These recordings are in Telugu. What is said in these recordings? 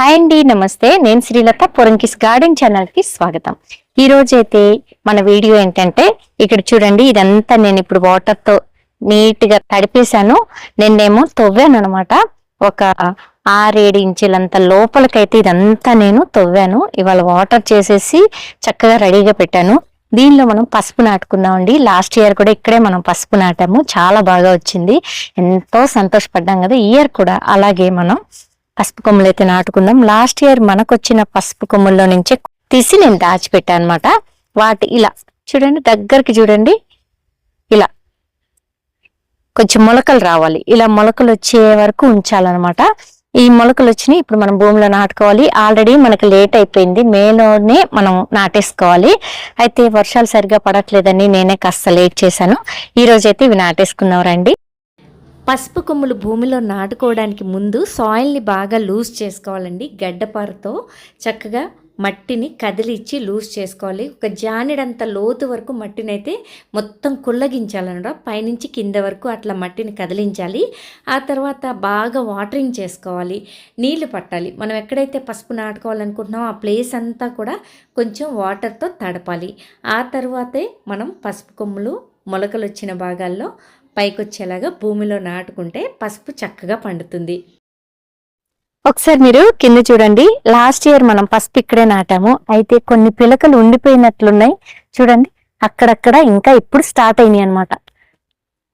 హాయ్ అండి నమస్తే. నేను శ్రీలత పొరంకిస్ గార్డెన్ ఛానల్కి స్వాగతం. ఈ రోజైతే మన వీడియో ఏంటంటే ఇక్కడ చూడండి ఇదంతా నేను ఇప్పుడు వాటర్తో నీట్గా తడిపేశాను. నిన్నేమో తవ్వాను అనమాట ఒక ఆరేడు ఇంచులంత లోపలికైతే ఇదంతా నేను తవ్వాను. ఇవాళ వాటర్ చేసేసి చక్కగా రెడీగా పెట్టాను. దీనిలో మనం పసుపు నాటుకున్నామండి. లాస్ట్ ఇయర్ కూడా ఇక్కడే మనం పసుపు నాటాము. చాలా బాగా వచ్చింది. ఎంతో సంతోషపడ్డాం కదా ఇయర్ కూడా అలాగే మనం పసుపు కొమ్ములు అయితే నాటుకుందాం. లాస్ట్ ఇయర్ మనకు వచ్చిన పసుపు కొమ్ముల్లో నుంచే తీసి నేను దాచిపెట్టాను అనమాట వాటి ఇలా చూడండి దగ్గరికి చూడండి. ఇలా కొంచెం మొలకలు రావాలి. ఇలా మొలకలు వచ్చే వరకు ఉంచాలన్నమాట. ఈ మొలకలు వచ్చినాయి ఇప్పుడు మనం భూమిలో నాటుకోవాలి. ఆల్రెడీ మనకి లేట్ అయిపోయింది. మేలోనే మనం నాటేసుకోవాలి. అయితే వర్షాలు సరిగా పడట్లేదని నేనే కాస్త లేట్ చేశాను. ఈ ఇవి నాటేసుకున్నాం రండి. పసుపు కొమ్ములు భూమిలో నాటుకోవడానికి ముందు సాయిల్ని బాగా లూజ్ చేసుకోవాలండి. గడ్డపారతో చక్కగా మట్టిని కదిలిచ్చి లూజ్ చేసుకోవాలి. ఒక జానెడంత లోతు వరకు మట్టిని అయితే మొత్తం కుల్లగించాలన్నమాట పైనుంచి కింద వరకు అట్లా మట్టిని కదిలించాలి. ఆ తర్వాత బాగా వాటరింగ్ చేసుకోవాలి. నీళ్ళు పట్టాలి. మనం ఎక్కడైతే పసుపు నాటుకోవాలనుకుంటున్నామో ఆ ప్లేస్ అంతా కూడా కొంచెం వాటర్తో తడపాలి. ఆ తర్వాతే మనం పసుపు కొమ్ములు మొలకలు వచ్చిన భాగాల్లో పైకొచ్చేలాగా భూమిలో నాటుకుంటే పసుపు చక్కగా పండుతుంది. ఒకసారి మీరు కింద చూడండి. లాస్ట్ ఇయర్ మనం పసుపు ఇక్కడే నాటాము. అయితే కొన్ని పిలకలు ఉండిపోయినట్లున్నాయి. చూడండి. అక్కడక్కడ ఇంకా ఇప్పుడు స్టార్ట్ అయినాయి అనమాట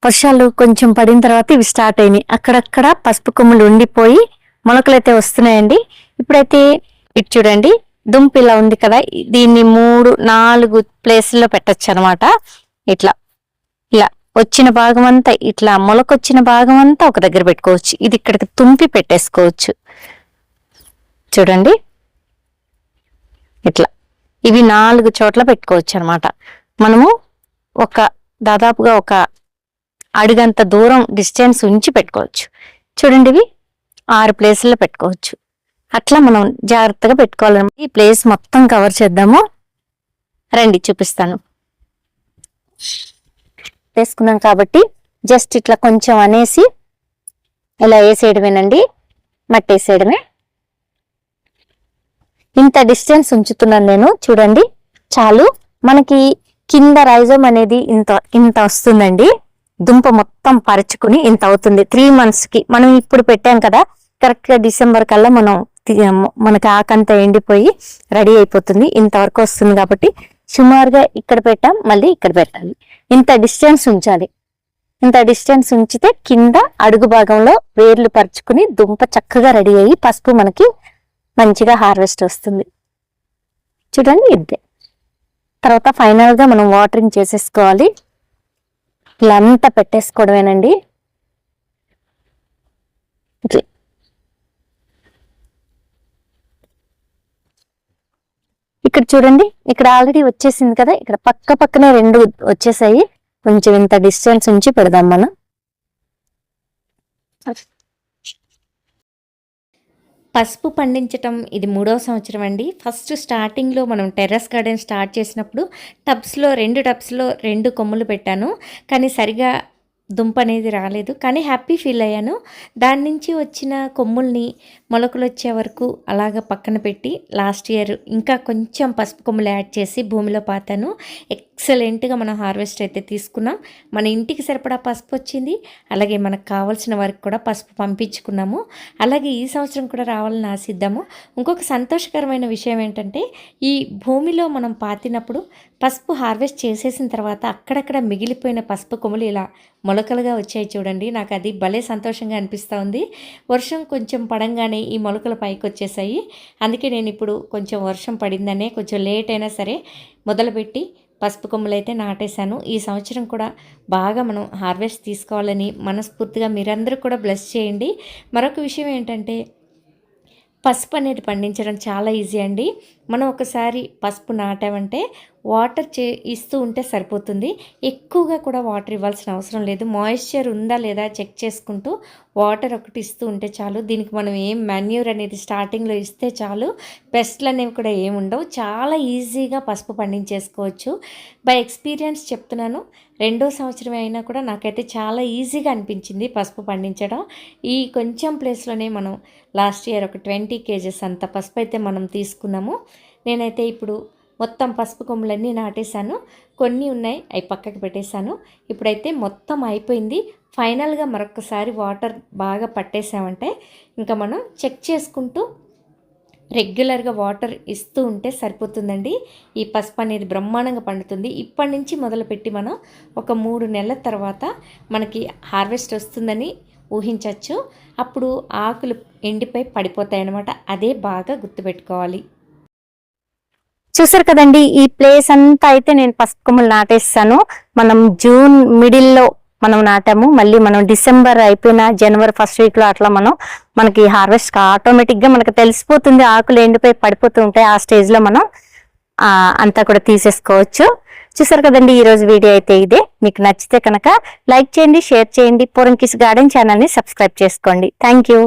వర్షాలు కొంచెం పడిన తర్వాత ఇవి స్టార్ట్ అయినాయి. అక్కడక్కడ పసుపు కొమ్ములు ఉండిపోయి మొలకలు అయితే వస్తున్నాయండి. ఇప్పుడైతే ఇటు చూడండి. దుంప ఇలా ఉంది కదా. దీన్ని మూడు నాలుగు ప్లేసుల్లో పెట్టచ్చు అనమాట ఇట్లా. ఇలా. వచ్చిన భాగం అంతా ఇట్లా మొలకొచ్చిన భాగం అంతా ఒక దగ్గర పెట్టుకోవచ్చు. ఇది ఇక్కడికి తుంపి పెట్టేసుకోవచ్చు. చూడండి. ఇట్లా. ఇవి నాలుగు చోట్ల పెట్టుకోవచ్చు అనమాట మనము ఒక దాదాపుగా ఒక అడుగంత దూరం డిస్టెన్స్ ఉంచి పెట్టుకోవచ్చు. చూడండి ఇవి. ఆరు ప్లేసుల్లో పెట్టుకోవచ్చు. అట్లా మనం జాగ్రత్తగా పెట్టుకోవాలి. ఈ ప్లేస్ మొత్తం కవర్ చేద్దాము. రండి చూపిస్తాను. వేసుకున్నాం కాబట్టి జస్ట్ ఇట్లా కొంచెం అనేసి ఇలా వేసేయడమేనండి మట్టి వేసేయడమే ఇంత డిస్టెన్స్ ఉంచుతున్నాను నేను చూడండి. చాలు. మనకి కింద రైజోమ్ అనేది ఇంత ఇంత వస్తుందండి. దుంప మొత్తం పరుచుకుని ఇంత అవుతుంది. త్రీ మంత్స్కి మనం ఇప్పుడు పెట్టాం కదా కరెక్ట్గా డిసెంబర్ కల్లా మనం తి- మనకి ఆకంతా ఎండిపోయి రెడీ అయిపోతుంది. ఇంతవరకు వస్తుంది కాబట్టి సుమారుగా ఇక్కడ పెట్టాం మళ్ళీ ఇక్కడ పెట్టాలి. ఇంత డిస్టెన్స్ ఉంచాలి. ఇంత డిస్టెన్స్ ఉంచితే కింద అడుగు భాగంలో వేర్లు పరుచుకుని దుంప చక్కగా రెడీ అయ్యి పసుపు మనకి మంచిగా హార్వెస్ట్ వస్తుంది. చూడండి ఇదే. తర్వాత ఫైనల్గా మనం వాటరింగ్ చేసేసుకోవాలి. ఇలా అంతా పెట్టేసుకోవడమేనండి ఇట్లా. ఇక్కడ చూడండి ఇక్కడ ఆల్రెడీ వచ్చేసింది కదా ఇక్కడ పక్క పక్కనే రెండు వచ్చేసాయి. కొంచెం ఇంత డిస్టెన్స్ ఉంచి పెడదాం మనం. పసుపు పండించటం ఇది మూడవ సంవత్సరం అండి. ఫస్ట్ స్టార్టింగ్లో మనం టెర్రస్ గార్డెన్ స్టార్ట్ చేసినప్పుడు టబ్స్లో రెండు టబ్స్లో రెండు కొమ్ములు పెట్టాను. కానీ సరిగా దుంప అనేది రాలేదు. కానీ హ్యాపీ ఫీల్ అయ్యాను. దాని నుంచి వచ్చిన కొమ్ముల్ని మొలకలు వచ్చే వరకు అలాగ పక్కన పెట్టి లాస్ట్ ఇయర్ ఇంకా కొంచెం పసుపు కొమ్ములు యాడ్ చేసి భూమిలో పాతాను. ఎక్సలెంట్గా మనం హార్వెస్ట్ అయితే తీసుకున్నాం. మన ఇంటికి సరిపడా పసుపు వచ్చింది. అలాగే మనకు కావాల్సిన వారికి కూడా పసుపు పంపించుకున్నాము. అలాగే ఈ సంవత్సరం కూడా రావాలని ఆశిద్దాము. ఇంకొక సంతోషకరమైన విషయం ఏంటంటే ఈ భూమిలో మనం పాతినప్పుడు పసుపు హార్వెస్ట్ చేసేసిన తర్వాత అక్కడక్కడ మిగిలిపోయిన పసుపు కొమ్ములు ఇలా మొలకలుగా వచ్చాయి చూడండి. నాకు అది భలే సంతోషంగా అనిపిస్తూ ఉంది. వర్షం కొంచెం పడంగానే ఈ మొలకలు పైకి వచ్చేసాయి అందుకే నేను ఇప్పుడు కొంచెం వర్షం పడిందనే కొంచెం లేట్ అయినా సరే మొదలుపెట్టి పసుపు కొమ్మలు అయితే నాటేశాను. ఈ సంవత్సరం కూడా బాగా మనం హార్వెస్ట్ తీసుకోవాలని మనస్ఫూర్తిగా మీరందరూ కూడా బ్లెస్ చేయండి. మరొక విషయం ఏంటంటే పసుపు అనేది పండించడం చాలా ఈజీ అండి. మనం ఒకసారి పసుపు నాటామంటే వాటర్ చే ఇస్తూ ఉంటే సరిపోతుంది. ఎక్కువగా కూడా వాటర్ ఇవ్వాల్సిన అవసరం లేదు. మాయిశ్చర్ ఉందా లేదా చెక్ చేసుకుంటూ వాటర్ ఒకటి ఇస్తూ ఉంటే చాలు. దీనికి మనం ఏం మెన్యూర్ అనేది స్టార్టింగ్లో ఇస్తే చాలు. పెస్ట్లు అనేవి కూడా ఏమి ఉండవు. చాలా ఈజీగా పసుపు పండించేసుకోవచ్చు. బై ఎక్స్పీరియన్స్ చెప్తున్నాను. రెండో సంవత్సరం అయినా కూడా నాకైతే చాలా ఈజీగా అనిపించింది పసుపు పండించడం. ఈ కొంచెం ప్లేస్లోనే మనం లాస్ట్ ఇయర్ ఒక ట్వంటీ కేజెస్ అంత పసుపు అయితే మనం తీసుకున్నాము. నేనైతే ఇప్పుడు మొత్తం పసుపు కొమ్ములన్నీ నాటేశాను. కొన్ని ఉన్నాయి అవి పక్కకి పెట్టేశాను. ఇప్పుడైతే మొత్తం అయిపోయింది. ఫైనల్గా మరొకసారి వాటర్ బాగా పట్టేసామంటే ఇంకా మనం చెక్ చేసుకుంటూ రెగ్యులర్గా వాటర్ ఇస్తూ ఉంటే సరిపోతుందండి. ఈ పసుపు అనేది బ్రహ్మాండంగా పండుతుంది. ఇప్పటి నుంచి మొదలుపెట్టి మనం ఒక మూడు నెలల తర్వాత మనకి హార్వెస్ట్ వస్తుందని ఊహించవచ్చు అప్పుడు ఆకులు ఎండిపోయి పడిపోతాయి అన్నమాట అదే బాగా గుర్తుపెట్టుకోవాలి. చూసారు కదండి ఈ ప్లేస్ అంతా అయితే నేను పసుపు కొమ్మలు నాటేస్తాను. మనం జూన్ మిడిల్లో మనం నాటాము మళ్ళీ మనం డిసెంబర్ అయిపోయిన జనవరి ఫస్ట్ వీక్లో అట్లా మనం మనకి హార్వెస్ట్ ఆటోమేటిక్గా మనకు తెలిసిపోతుంది ఆకులు ఎండిపోయి పడిపోతూ ఉంటాయి ఆ స్టేజ్లో మనం అంతా కూడా తీసేసుకోవచ్చు. చూసారు కదండి ఈ రోజు వీడియో అయితే ఇదే. మీకు నచ్చితే కనుక లైక్ చేయండి షేర్ చేయండి. పోరంకిస్ గార్డెన్ ఛానల్ని సబ్స్క్రైబ్ చేసుకోండి. Thank you